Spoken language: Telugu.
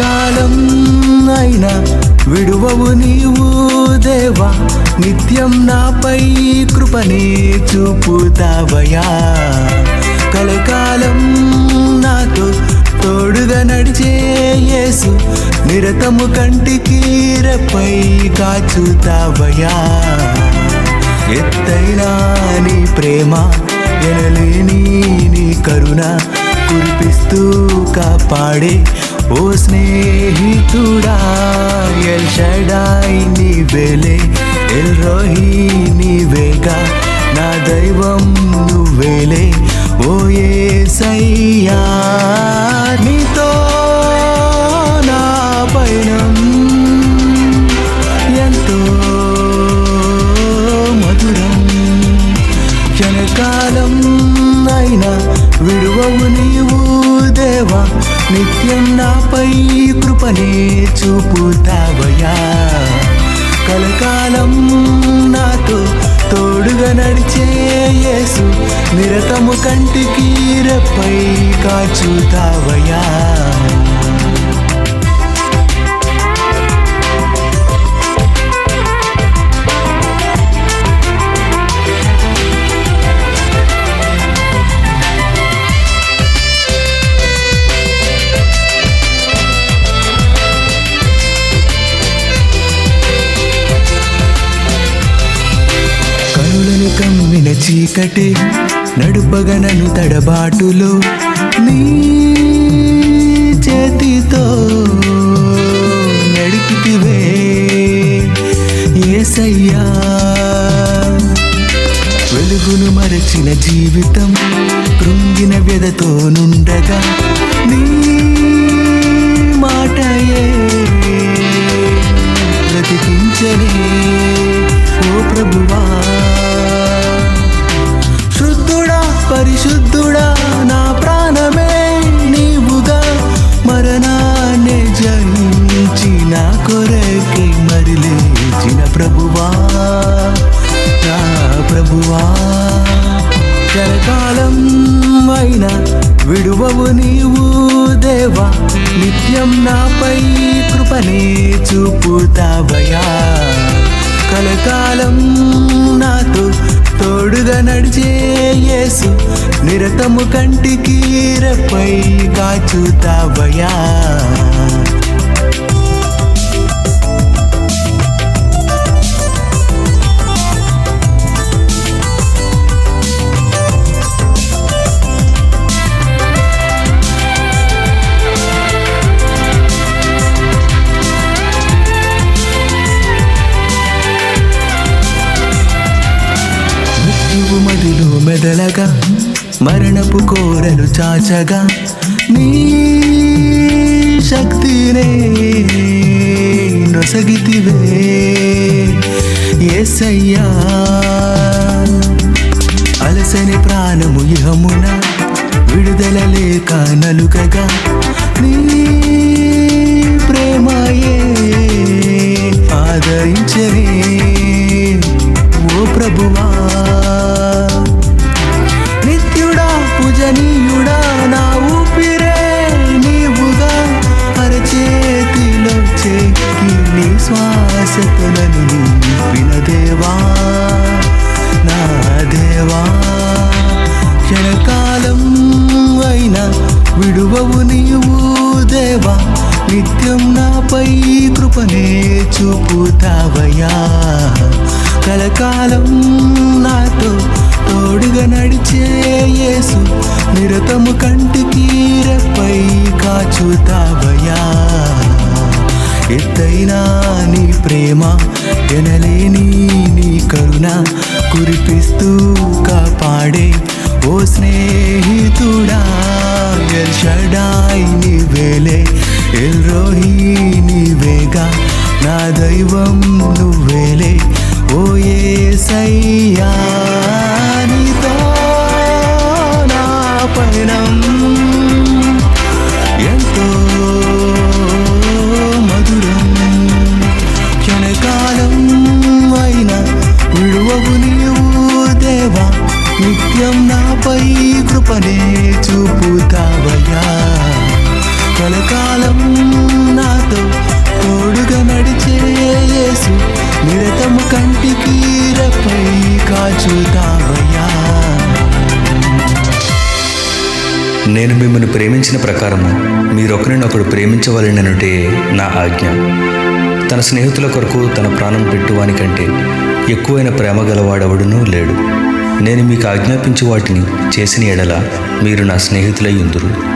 కాలం అయినా విడువవు నీవు దేవా నిత్యం నాపై కృపని చూపుతావయా కలకాలం నాతో తోడుగా నడిచే యేసు నిరతము కంటికి రెప్పై కాచుతావయా ఎత్తైనా నీ ప్రేమ ఎనలేని నీ కరుణ కురిపిస్తూ కాపాడే ఓ స్నేహితుడా ఎల్ షడాయి నీ వేలే ఎల్ రోహి నీవేగా నా దైవం నువ్వేలే ఓ యేసయ్యా నీతో నా పయనం ఎంతో మధురం. క్షణకాలం అయినా విడువవు నీవు దేవా నిత్యం నాపై కృపనే చూపుతావయా కలకాలం నాతో తోడుగా నడిచే యేసు నిరతము కంటికి రెప్పై కాచుతావయా చీకటే నడుపగనను తడబాటులో నీ చేతితో నడిపితివే. ఏసయ్యా వెలుగును మరచిన జీవితం కృంగిన వ్యధతో నుండగా నీ మాటయే. బ్రతికించనే ఓ ప్రభువా విడువవు నీవు దేవా నిత్యం నాపై కృపనే చూపుతావయా కలకాలం నాతో తోడుగా నడిచే యేసు నిరతము కంటికి రెప్పై కాచుతావయా మెదలగా మరణపు కోరలు చాచగా నీ శక్తినే నొసగితివే. ఏసయ్యా అలసని ప్రాణము ఇహమున విడుదల లేక నలుకగా నీ ప్రేమయే ఆదరించరే నీ నన్ను నింపిన దేవా నా దేవా. క్షణకాలం అయినా విడువవు నీవు దేవా నిత్యం నాపై కృపనే చూపుతావయ్యా. కలకాలం నాతో తోడుగా నడిచే యేసు నిరతము కంటికి రెప్పై కాచుతావయ్యా. ఎత్తైనా నీ ప్రేమ ఎనలేని నీ కరుణ కురిపిస్తూ కాపాడే ఓ స్నేహితుడా. ఎల్ షడాయి నీ వేలే ఎల్ రోహి నీవేగా. నా దైవం నువ్వేలే ఓ యేసయ్యా నీతో నేను మిమ్మల్ని ప్రేమించిన ప్రకారము మీరొకరినొకడు ప్రేమించవలననుటే నా ఆజ్ఞ. తన స్నేహితుల కొరకు తన ప్రాణం పెట్టువానికంటే ఎక్కువైన ప్రేమ గలవాడెవడునూ లేడు. నేను మీకు ఆజ్ఞాపించు వాటిని చేసిన ఎడల మీరు నా స్నేహితులై ఉందురు.